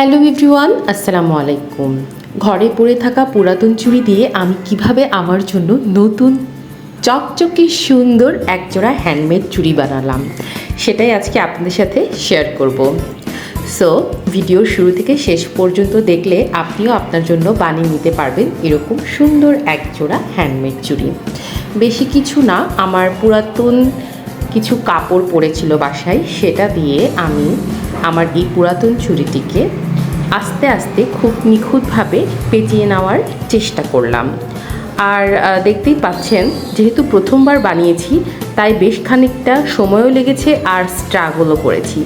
Hello everyone, আসসালামু আলাইকুম। ঘরে পড়ে থাকা পুরাতন চুড়ি দিয়ে আমি কীভাবে আমার জন্য নতুন, চকচকে সুন্দর একজোড়া হ্যান্ডমেড চুড়ি বানালাম, সেটাই আজকে আপনাদের সাথে শেয়ার করব। সো ভিডিওর শুরু থেকে শেষ পর্যন্ত দেখলে আপনিও আপনার জন্য বানিয়ে নিতে পারবেন এরকম সুন্দর একজোড়া হ্যান্ডমেড চুড়ি। বেশি কিছু না, আমার পুরাতন কিছু কাপড় পড়েছিল বাসায়, সেটা দিয়ে আমি আমার এই পুরাতন চুড়িটিকে আস্তে আস্তে খুব নিখুঁতভাবে পেঁচিয়ে নেওয়ার চেষ্টা করলাম। আর দেখতেই পাচ্ছেন, যেহেতু প্রথমবার বানিয়েছি, তাই বেশ খানিকটা সময়ও লেগেছে আর স্ট্রাগলও করেছি।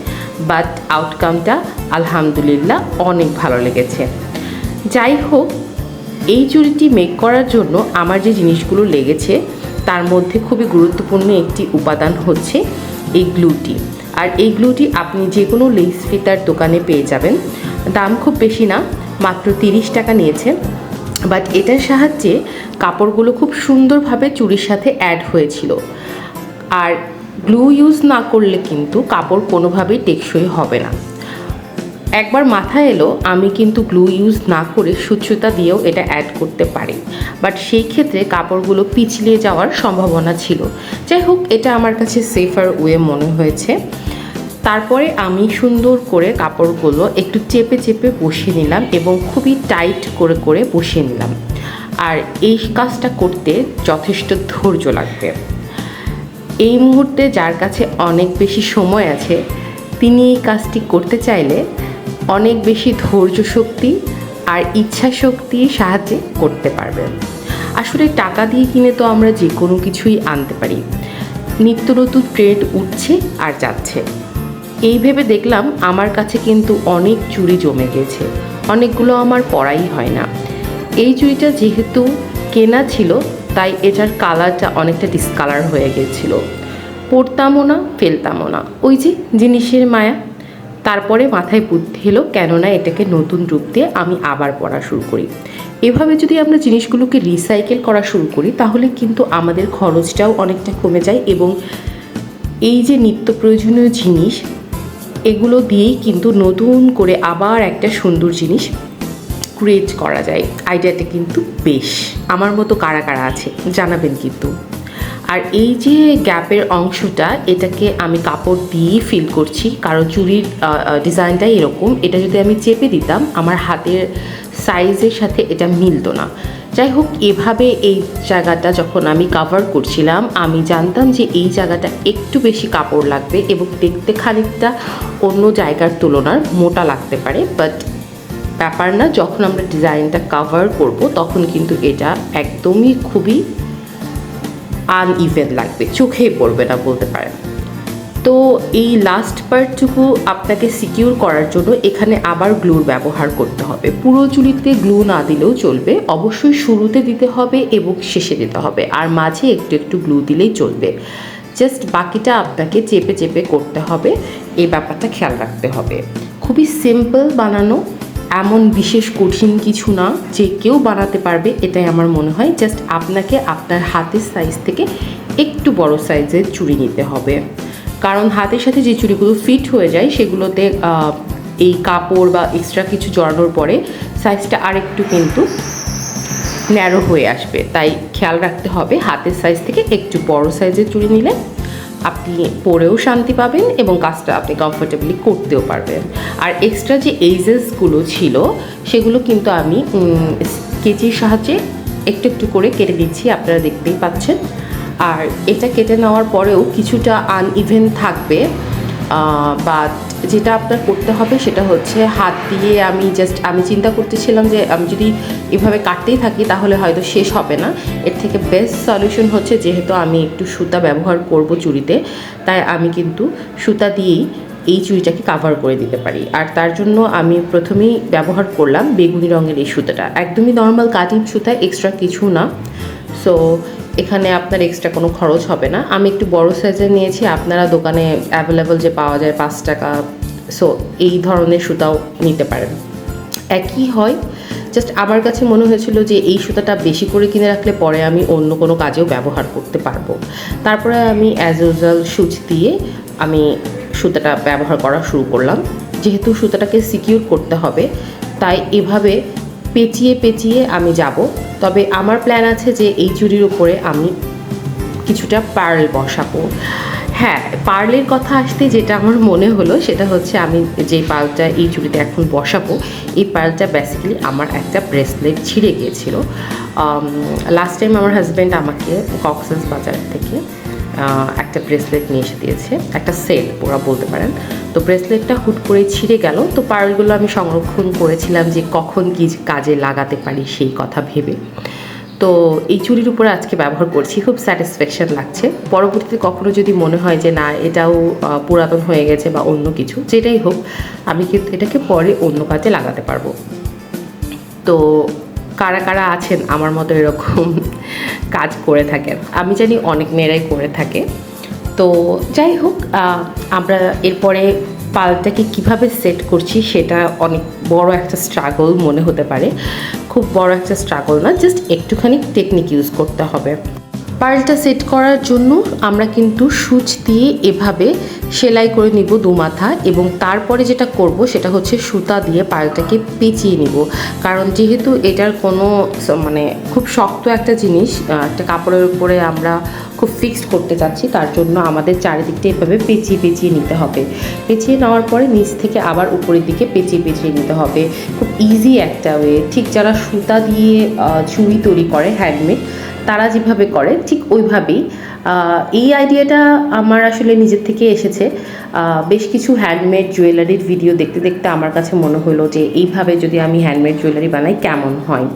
বাট আউটকামটা আলহামদুলিল্লাহ অনেক ভালো লেগেছে। যাই হোক, এই চুড়িটি মেক করার জন্য আমার যে জিনিসগুলো লেগেছে, তার মধ্যে খুবই গুরুত্বপূর্ণ একটি উপাদান হচ্ছে এই গ্লুটি আর এই গ্লুটি আপনি যে কোনো লেস ফিতার দোকানে পেয়ে যাবেন। দাম খুব বেশি না, মাত্র তিরিশ টাকা নিয়েছে। বাট এটার সাহায্যে কাপড়গুলো খুব সুন্দরভাবে চুরির সাথে অ্যাড হয়েছিল। আর গ্লু ইউজ না করলে কিন্তু কাপড় কোনোভাবেই টেকসই হবে না। একবার মাথায় এলো, আমি কিন্তু গ্লু ইউজ না করে সুচুতা দিয়েও এটা অ্যাড করতে পারি। বাট সেই ক্ষেত্রে কাপড়গুলো পিছলিয়ে যাওয়ার সম্ভাবনা ছিল। যাই হোক, এটা আমার কাছে সেফার ওয়ে মনে হয়েছে। তারপরে আমি সুন্দর করে কাপড়গুলো একটু চেপে চেপে বসিয়ে নিলাম এবং খুবই টাইট করে করে বসিয়ে নিলাম। আর এই কাজটা করতে যথেষ্ট ধৈর্য লাগবে। এই মুহূর্তে যার কাছে অনেক বেশি সময় আছে, তিনি এই কাজটি করতে চাইলে অনেক বেশি ধৈর্য শক্তি আর ইচ্ছা শক্তির সাহায্যে করতে পারবেন। আসলে টাকা দিয়ে কিনে তো আমরা যে কোনো কিছুই আনতে পারি। নিত্য নতুন ট্রেড উঠছে আর যাচ্ছে। এই ভেবে দেখলাম আমার কাছে কিন্তু অনেক চুড়ি জমে গেছে। অনেকগুলো আমার পড়াই হয় না। এই চুড়িটা যেহেতু কেনা ছিল, তাই এটার কালারটা অনেকটা ডিসকালার হয়ে গেছিল। পড়তামও না, ফেলতামও না। ওই যে জিনিসের মায়া। তারপরে মাথায় বুদ্ধি এলো, কেননা এটাকে নতুন রূপ দিয়ে আমি আবার পড়া শুরু করি। এভাবে যদি আমরা জিনিসগুলোকে রিসাইকেল করা শুরু করি, তাহলে কিন্তু আমাদের খরচটাও অনেকটা কমে যায় এবং এই যে নিত্য প্রয়োজনীয় জিনিস এগুলো দিয়েই কিন্তু নতুন করে আবার একটা সুন্দর জিনিস ক্রিয়েট করা যায়। আইডিয়াটা কিন্তু বেশ। আমার মতো কারা কারা আছে, জানাবেন কিন্তু। আর এই যে গ্যাপের অংশটা, এটাকে আমি কাপড় দিয়েই ফিল করছি। কারণ চুরির ডিজাইনটাই এরকম। এটা যদি আমি চেপে দিতাম, আমার হাতের সাইজের সাথে এটা মিলতো না। যাই হোক এভাবে এই জায়গাটা যখন আমি কাভার করছিলাম, আমি জানতাম যে এই জায়গাটা একটু বেশি কাপড় লাগবে এবং দেখতে খানিকটা অন্য জায়গার তুলনার মোটা লাগতে পারে। বাট ব্যাপার না, যখন আমরা ডিজাইনটা কাভার করব, তখন কিন্তু এটা একদমই খুবই আনইভেন লাগবে চোখেই পড়বে না বলতে পারেন। তো এই লাস্ট পার্টটুকু আপনাকে সিকিউর করার জন্য এখানে আবার গ্লুর ব্যবহার করতে হবে। পুরো চুলিতে গ্লু না দিলেও চলবে, অবশ্যই শুরুতে দিতে হবে এবং শেষে দিতে হবে, আর মাঝে একটু একটু গ্লু দিলেই চলবে। জাস্ট বাকিটা আপনাকে চেপে চেপে করতে হবে, এই ব্যাপারটা খেয়াল রাখতে হবে। খুবই সিম্পল বানানো, এমন বিশেষ কঠিন কিছু না যে কেউ বানাতে পারবে, এটাই আমার মনে হয়। জাস্ট আপনাকে আপনার হাতের সাইজ থেকে একটু বড় সাইজের চুড়ি নিতে হবে। কারণ হাতের সাথে যে চুড়িগুলো ফিট হয়ে যায় সেগুলোতে এই কাপড় বা এক্সট্রা কিছু জড়ানোর পরে সাইজটা আরেকটু কিন্তু ন্যারো হয়ে আসবে। তাই খেয়াল রাখতে হবে হাতের সাইজ থেকে একটু বড় সাইজের চুড়ি নিলে আপনি পরেও শান্তি পাবেন এবং কাজটা আপনি কমফোর্টেবলি করতেও পারবেন। আর এক্সট্রা যে এইজেসগুলো ছিল সেগুলো কিন্তু আমি উম, কেচির সাহায্যে একটু একটু করে কেটে দিচ্ছি আপনারা দেখতেই পাচ্ছেন। আর এটা কেটে নেওয়ার পরেও কিছুটা আনইভেন থাকবে বাট যেটা আপনার করতে হবে সেটা হচ্ছে হাত দিয়ে আমি জাস্ট আমি চিন্তা করতেছিলাম যে আমি যদি এভাবে কাটতেই থাকি তাহলে হয়তো শেষ হবে না। এর থেকে বেস্ট সলিউশন হচ্ছে যেহেতু আমি একটু সুতা ব্যবহার করব চুড়িতে, তাই আমি কিন্তু সুতা দিয়েই এই চুড়িটাকে কাভার করে দিতে পারি। আর তার জন্য আমি প্রথমেই ব্যবহার করলাম বেগুনি রঙের এই সুতাটা। একদমই নর্মাল কাটিং সুতা এক্সট্রা কিছু না। সো এখানে আপনার এক্সট্রা কোনো খরচ হবে না। আমি একটু বড় সাইজের নিয়েছি, আপনারা দোকানে অ্যাভেলেবল যে পাওয়া যায় পাঁচ টাকা। সো এই ধরনের সুতাও নিতে পারেন। একই হয় জাস্ট আমার কাছে মনে হয়েছিল যে এই সুতাটা বেশি করে কিনে রাখলে পরে আমি অন্য কোনো কাজেও ব্যবহার করতে পারব। তারপরে আমি অ্যাজ ইউজুয়াল সুচ দিয়ে আমি সুতাটা ব্যবহার করা শুরু করলাম। যেহেতু সুতাটাকে সিকিউর করতে হবে, তাই এভাবে পেঁচিয়ে পেঁচিয়ে আমি যাব। তবে আমার প্ল্যান আছে যে এই চুড়ির উপরে আমি কিছুটা পার্ল বসাবো। হ্যাঁ পার্লের কথা আসতে যেটা আমার মনে হলো সেটা হচ্ছে আমি যে পার্লটা এই চুড়িতে এখন বসাবো, এই পার্লটা বেসিক্যালি আমার একটা ব্রেসলেট ছিঁড়ে গিয়েছিল। লাস্ট টাইম আমার হাজব্যান্ড আমাকে কক্সেস বাজার থেকে একটা ব্রেসলেট নিয়ে এসে দিয়েছে, একটা সেট ওরা বলতে পারেন। তো ব্রেসলেটটা হুট করে ছিঁড়ে গেল। তো পার্লগুলো আমি সংরক্ষণ করেছিলাম যে কখন কি কাজে লাগাতে পারি সেই কথা ভেবে। তো এই চুড়ির উপরে আজকে ব্যবহার করছি, খুব স্যাটিসফ্যাকশন লাগছে। পরবর্তীতে কখনো যদি মনে হয় যে না, এটাও পুরাতন হয়ে গেছে বা অন্য কিছু, যেটাই হোক, আমি কিন্তু এটাকে পরে অন্য কাজে লাগাতে পারব। তো কারা কারা আছেন আমার মতো এরকম কাজ করে থাকেন? আমি জানি অনেক মেয়েরাই করে থাকে। তো যাই হোক আমরা এরপরে পালটাকে কীভাবে সেট করছি সেটা অনেক বড় একটা স্ট্রাগল মনে হতে পারে। খুব বড় একটা স্ট্রাগল না জাস্ট একটুখানি টেকনিক ইউজ করতে হবে। পার্লটা সেট করার জন্য আমরা কিন্তু সুচ দিয়ে এভাবে সেলাই করে নিব দু মাথা এবং তারপরে যেটা করব সেটা হচ্ছে সুতা দিয়ে পার্লটাকে পেঁচিয়ে নিব। কারণ যেহেতু এটার কোনো মানে খুব শক্ত একটা জিনিস একটা কাপড়ের উপরে আমরা খুব ফিক্সড করতে চাচ্ছি, তার জন্য আমাদের চারিদিকটা এভাবে পেঁচিয়ে পেঁচিয়ে নিতে হবে। পেঁচিয়ে নেওয়ার পরে নিচ থেকে আবার উপরের দিকে পেঁচিয়ে পেঁচিয়ে নিতে হবে। খুব ইজি একটা ওয়ে ঠিক যারা সুতা দিয়ে চুড়ি তৈরি করে হ্যান্ডমেড তারা যেভাবে করে ঠিক ওইভাবেই। এই আইডিয়াটা আমার আসলে নিজের থেকে এসেছে। বেশ কিছু হ্যান্ডমেড জুয়েলারির ভিডিও দেখতে দেখতে আমার কাছে মনে হলো যে এইভাবে যদি আমি হ্যান্ডমেড জুয়েলারি বানাই, কেমন হয়?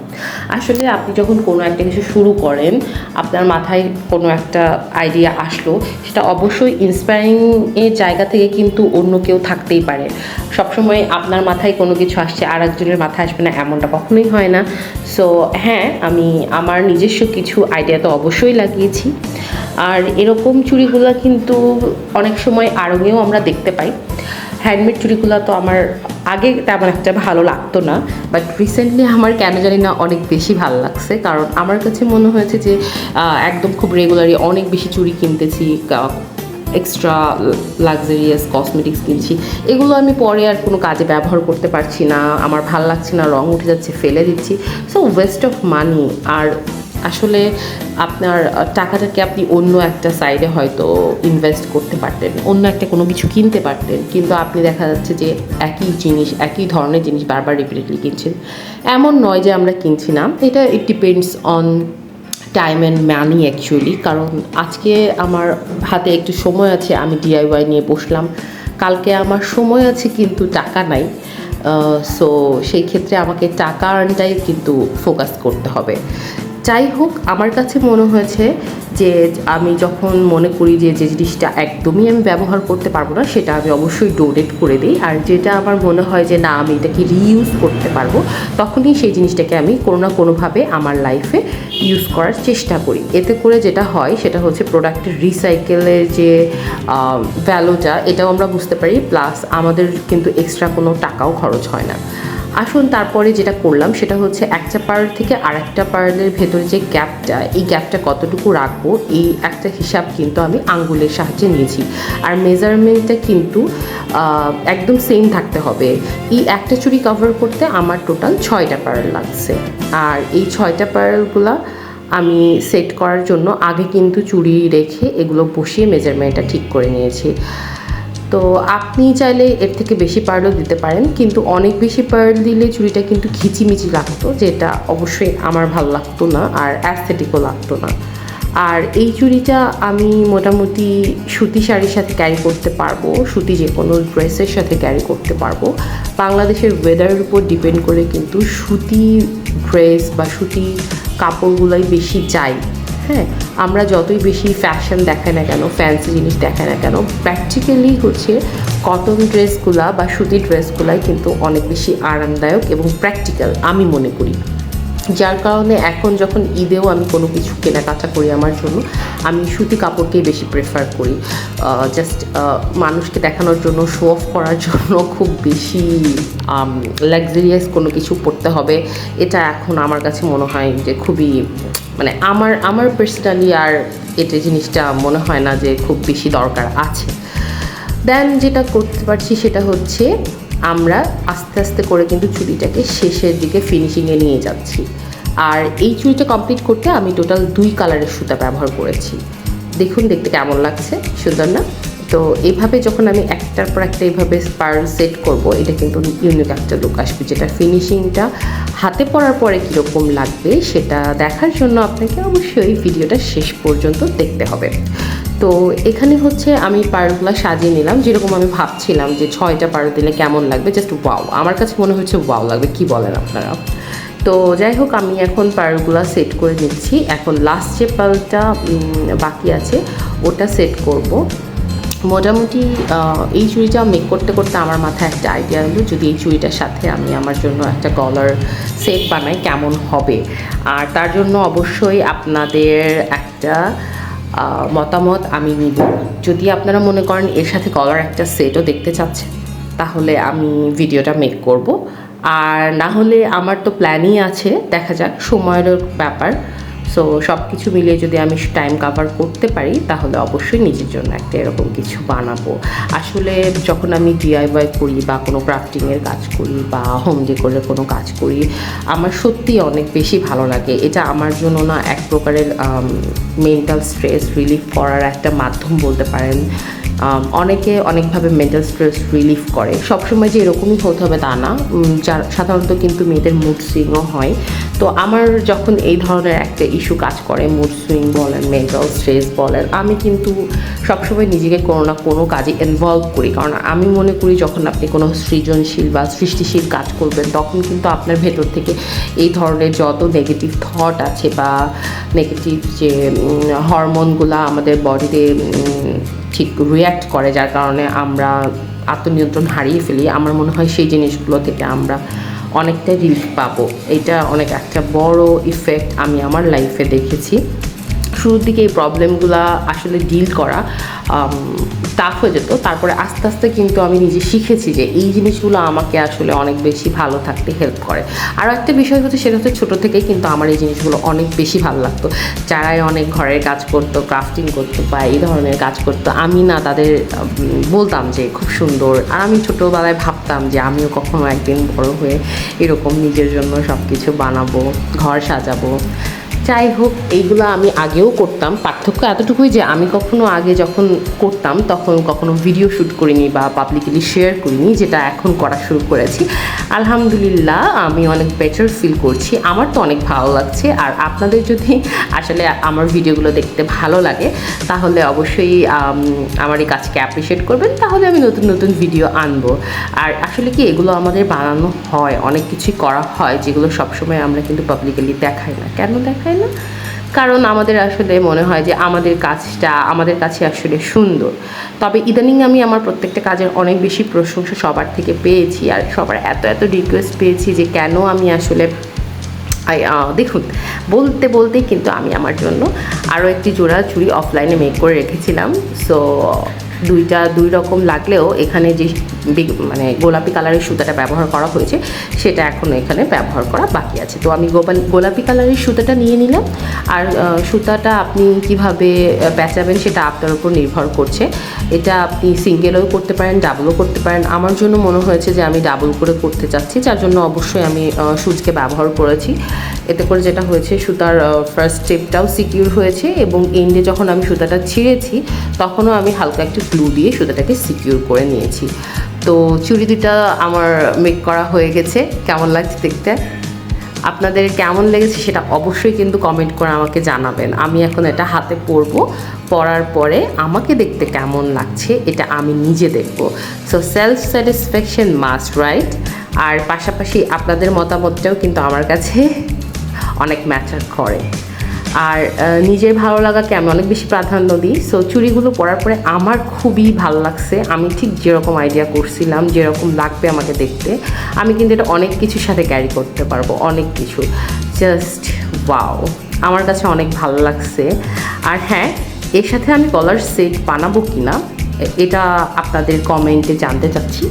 আসলে আপনি যখন কোনো একটা কিছু শুরু করেন, আপনার মাথায় কোনো একটা আইডিয়া আসলো, সেটা অবশ্যই ইন্সপায়ারিং এর জায়গা থেকে কিন্তু অন্য কেউ থাকতেই পারে। সবসময় আপনার মাথায় কোনো কিছু আসছে আর একজনের মাথায় আসবে না, এমনটা কখনোই হয় না। সো হ্যাঁ আমি আমার নিজস্ব কিছু আইডিয়া তো অবশ্যই লাগিয়েছি। আর এরকম চুড়িগুলো কিন্তু অনেক সময় আড়ঙেও আমরা দেখতে পাই। হ্যান্ডমেড চুড়িগুলো তো আমার আগে তেমন একটা ভালো লাগতো না বাট রিসেন্টলি আমার কেন জানি না অনেক বেশি ভালো লাগছে, কারণ আমার কাছে মনে হয়েছে যে একদম খুব রেগুলারই অনেক বেশি চুড়ি কিনতেছি এক্সট্রা লাক্সারিয়াস কসমেটিক্স কিনছি। এগুলো আমি পরে আর কোনো কাজে ব্যবহার করতে পারছি না, আমার ভালো লাগছে না, রং উঠে যাচ্ছে, ফেলে দিচ্ছি। সো ওয়েস্ট অফ মানি আর আসলে আপনার টাকাটাকে আপনি অন্য একটা সাইডে হয়তো ইনভেস্ট করতে পারতেন, অন্য একটা কোনো কিছু কিনতে পারতেন, কিন্তু আপনি দেখা যাচ্ছে যে একই জিনিস, একই ধরনের জিনিস বারবার রিপিটেডলি কিনছেন। এমন নয় যে আমরা কিনছি না, এটা it depends on time and money actually কারণ আজকে আমার হাতে একটু সময় আছে, আমি ডিআইওয়াই নিয়ে বসলাম, কালকে আমার সময় আছে কিন্তু টাকা নাই সো সেই ক্ষেত্রে আমাকে টাকা আর্নটাই কিন্তু ফোকাস করতে হবে। যাই হোক আমার কাছে মনে হয়েছে যে আমি যখন মনে করি যে যে জিনিসটা একদমই আমি ব্যবহার করতে পারব না, সেটা আমি অবশ্যই ডোনেট করে দিই। আর যেটা আমার মনে হয় যে না, আমি এটাকে রিইউজ করতে পারব, তখনই সেই জিনিসটাকে আমি কোনো না কোনোভাবে আমার লাইফে ইউজ করার চেষ্টা করি। এতে করে যেটা হয়, সেটা হচ্ছে প্রোডাক্টের রিসাইকেলের যে ভ্যালুটা এটাও আমরা বুঝতে পারি প্লাস আমাদের কিন্তু এক্সট্রা কোনো টাকাও খরচ হয় না। আসুন, তারপরে যেটা করলাম সেটা হচ্ছে একটা পার্ল থেকে আরেকটা পার্লের ভেতরে যে গ্যাপটা, এই গ্যাপটা কতটুকু রাখব, এই একটা হিসাব কিন্তু আমি আঙ্গুলের সাহায্যে নিয়েছি। আর মেজারমেন্টটা কিন্তু একদম সেম থাকতে হবে। এই একটা চুড়ি কভার করতে আমার টোটাল ছয়টা পার্ল লাগছে। আর এই ছয়টা পার্লগুলা আমি সেট করার জন্য আগে কিন্তু চুড়ি রেখে এগুলো বসিয়ে মেজারমেন্টটা ঠিক করে নিয়েছি। তো আপনি চাইলে এর থেকে বেশি পার্লও দিতে পারেন, কিন্তু অনেক বেশি পার্ল দিলে চুড়িটা কিন্তু খিচিমিচি লাগতো, যেটা অবশ্যই আমার ভালো লাগতো না আর অ্যাস্থেটিকও লাগতো না। আর এই চুড়িটা আমি মোটামুটি সুতি শাড়ির সাথে ক্যারি করতে পারব, সুতি যে কোনো ড্রেসের সাথে ক্যারি করতে পারব। বাংলাদেশের ওয়েদারের উপর ডিপেন্ড করে কিন্তু সুতি ড্রেস বা সুতি কাপড়গুলোই বেশি চাই হ্যাঁ? আমরা যতই বেশি ফ্যাশন দেখাই না কেন ফ্যান্সি জিনিস দেখাই না কেন প্র্যাকটিক্যালি হচ্ছে কটন ড্রেসগুলা বা সুতির ড্রেসগুলাই কিন্তু অনেক বেশি আরামদায়ক এবং প্র্যাকটিক্যাল আমি মনে করি। যার কারণে এখন যখন ঈদেও আমি কোনো কিছু কেনাকাটা করি আমার জন্য, আমি সুতি কাপড়কেই বেশি প্রেফার করি। জাস্ট মানুষকে দেখানোর জন্য শো অফ করার জন্য খুব বেশি লাক্সারিয়াস কোনো কিছু পড়তে হবে। এটা এখন আমার কাছে মনে হয় যে খুবই মানে আমার আমার পার্সোনালি আর এটা জিনিসটা মনে হয় না যে খুব বেশি দরকার আছে। দেন যেটা করতে পারছি সেটা হচ্ছে আমরা আস্তে আস্তে করে কিন্তু চুরিটাকে শেষের দিকে ফিনিশিংয়ে নিয়ে যাচ্ছি। আর এই চুরিটা কমপ্লিট করতে আমি টোটাল দুই কালারের সুতা ব্যবহার করেছি। দেখুন দেখতে কেমন লাগছে, সুন্দর না? তো এইভাবে যখন আমি একটার পর একটা এইভাবে পার্ল সেট করব, এটা কিন্তু ইউনিক একটা লুক আসবে, যেটা ফিনিশিংটা হাতে পড়ার পরে কীরকম লাগবে সেটা দেখার জন্য আপনাকে অবশ্যই ভিডিওটা শেষ পর্যন্ত দেখতে হবে। তো এখানে হচ্ছে আমি পাড়গুলো সাজিয়ে নিলাম, যেরকম আমি ভাবছিলাম যে ছয়টা পার দিলে কেমন লাগবে জাস্ট ওয়াও আমার কাছে মনে হচ্ছে ওয়াও লাগবে, কি বলেন আপনারা? তো যাই হোক, আমি এখন পাড়গুলো সেট করে নিচ্ছি, এখন লাস্ট যে পালটা বাকি আছে, ওটা সেট করব। মোটামুটি এই চুড়িটা মেক করতে করতে আমার মাথায় একটা আইডিয়া এলো যদি এই চুড়িটার সাথে আমি আমার জন্য একটা গলার সেট বানাই, কেমন হবে? আর তার জন্য অবশ্যই আপনাদের একটা মতামত আমি নিব। যদি আপনারা মনে করেন এর সাথে গলার একটা সেটও দেখতে চাচ্ছেন, তাহলে আমি ভিডিওটা মেক করব। আর না হলে আমার তো প্ল্যানই আছে, দেখা যাক সময়ের ব্যাপার। সো সব কিছু মিলিয়ে যদি আমি টাইম কাভার করতে পারি, তাহলে অবশ্যই নিজের জন্য একটা এরকম কিছু বানাবো। আসলে যখন আমি ডিআইওয়াই করি বা কোনো ক্রাফটিংয়ের কাজ করি বা হোম ডেকোরের কোনো কাজ করি, আমার সত্যি অনেক বেশি ভালো লাগে। এটা আমার জন্য না এক প্রকারের মেন্টাল স্ট্রেস রিলিফ করার একটা মাধ্যম বলতে পারেন। অনেকে অনেকভাবে মেন্টাল স্ট্রেস রিলিফ করে। সবসময় যে এরকমই হতে হবে তা না। যার, সাধারণত কিন্তু মেয়েদের মুড সুইংও হয়। তো আমার যখন এই ধরনের একটা ইস্যু কাজ করে মুড সুইং বলেন মেন্টাল স্ট্রেস বলেন, আমি কিন্তু সবসময় নিজেকে কোনো না কোনো কাজে ইনভলভ করি। কারণ আমি মনে করি যখন আপনি কোনো সৃজনশীল বা সৃষ্টিশীল কাজ করবেন, তখন কিন্তু আপনার ভেতর থেকে এই ধরনের যত নেগেটিভ থট আছে বা নেগেটিভ যে হরমোনগুলো আমাদের বডিতে ঠিক রিয়্যাক্ট করে, যার কারণে আমরা আত্মনিয়ন্ত্রণ হারিয়ে ফেলি, আমার মনে হয় সেই জিনিসগুলো থেকে আমরা অনেকটা রিলিফ পাবো। এটা অনেক একটা বড় ইফেক্ট আমি আমার লাইফে দেখেছি। শুরুর দিকে এই প্রবলেমগুলো আসলে ডিল করা টাফ হয়ে যেত। তারপরে আস্তে আস্তে কিন্তু আমি নিজে শিখেছি যে এই জিনিসগুলো আমাকে আসলে অনেক বেশি ভালো থাকতে হেল্প করে। আরও একটা বিষয় হচ্ছে সেটা হচ্ছে ছোটো থেকেই কিন্তু আমার এই জিনিসগুলো অনেক বেশি ভালো লাগতো। যারাই অনেক ঘরের কাজ করতো ক্রাফটিং করতো বা এই ধরনের কাজ করতো, আমি না তাদের বলতাম যে খুব সুন্দর। আর আমি ছোটোবেলায় ভাবতাম যে আমিও কখনো একদিন বড় হয়ে এরকম নিজের জন্য সব কিছু বানাবো, ঘর সাজাবো। যাই হোক, এইগুলো আমি আগেও করতাম। পার্থক্য এতটুকুই যে আমি কখনো আগে যখন করতাম, তখন কখনো ভিডিও শ্যুট করিনি বা পাবলিকলি শেয়ার করিনি, যেটা এখন করা শুরু করেছি। আলহামদুলিল্লাহ, আমি অনেক বেটার ফিল করছি। আমার তো অনেক ভালো লাগছে। আর আপনাদের যদি আসলে আমার ভিডিওগুলো দেখতে ভালো লাগে, তাহলে অবশ্যই আমার এই কাজকে অ্যাপ্রিসিয়েট করবেন। তাহলে আমি নতুন নতুন ভিডিও আনব। আর আসলে কি, এগুলো আমাদের বানানো হয়, অনেক কিছুই করা হয়, যেগুলো সবসময় আমরা কিন্তু পাবলিকলি দেখাই না। কেন দেখাই না? কারণ আমাদের আসলে মনে হয় যে আমাদের কাজটা, আমাদের কাছে আসলে সুন্দর। তবে ইদানিং আমি আমার প্রত্যেকটা কাজের অনেক বেশি প্রশংসা সবার থেকে পেয়েছি আর সবার এত এত রিকোয়েস্ট পেয়েছি যে কেন আমি আসলে দেখুন, বলতে, বলতেই কিন্তু আমি আমার জন্য আরও একটি জোড়া চুড়ি অফলাইনে মেক করে রেখেছিলাম। সো দুইটা দুই রকম লাগলেও এখানে যে মানে গোলাপি কালারের সুতাটা ব্যবহার করা হয়েছে সেটা এখনও এখানে ব্যবহার করা বাকি আছে। তো আমি গোলাপি কালারের সুতাটা নিয়ে নিলাম। আর সুতাটা আপনি কীভাবে আহ, পেঁচাবেন সেটা আপনার উপর নির্ভর করছে। এটা আপনি সিঙ্গেলও করতে পারেন ডাবলও করতে পারেন। আমার জন্য মনে হয়েছে যে আমি ডাবল করে করতে চাচ্ছি যার জন্য অবশ্যই আমি সুচকে ব্যবহার করেছি। এতে করে যেটা হয়েছে সুতার ফার্স্ট স্টেপটাও সিকিউর হয়েছে এবং এন্ডে যখন আমি সুতাটা ছিঁড়েছি তখনও আমি হালকা একটু গ্লু দিয়ে সুতাটাকে সিকিউর করে নিয়েছি। তো চুড়ি দুটা আমার মেক করা হয়ে গেছে। কেমন লাগছে দেখতে? আপনাদের কেমন লেগেছে সেটা অবশ্যই কিন্তু কমেন্ট করে আমাকে জানাবেন। আমি এখন এটা হাতে পরবো। পরার পরে আমাকে দেখতে কেমন লাগছে এটা আমি নিজে দেখব। So self satisfaction must right আর পাশাপাশি আপনাদের মতামতটাও কিন্তু আমার কাছে অনেক ম্যাটার করে। আর নিজের ভালো লাগাকে আমি অনেক বেশি প্রাধান্য দিই। সো চুড়িগুলো পরার পরে আমার খুবই ভালো লাগছে। আমি ঠিক যেরকম আইডিয়া করছিলাম, যেরকম লাগবে আমাকে দেখতে, আমি কিন্তু এটা অনেক কিছুর সাথে ক্যারি করতে পারব, অনেক কিছু। জাস্ট ওয়াও আমার কাছে অনেক ভালো লাগছে। আর হ্যাঁ এর সাথে আমি কলার সেট বানাবো কি না এটা আপনাদের কমেন্টে জানতে চাচ্ছি।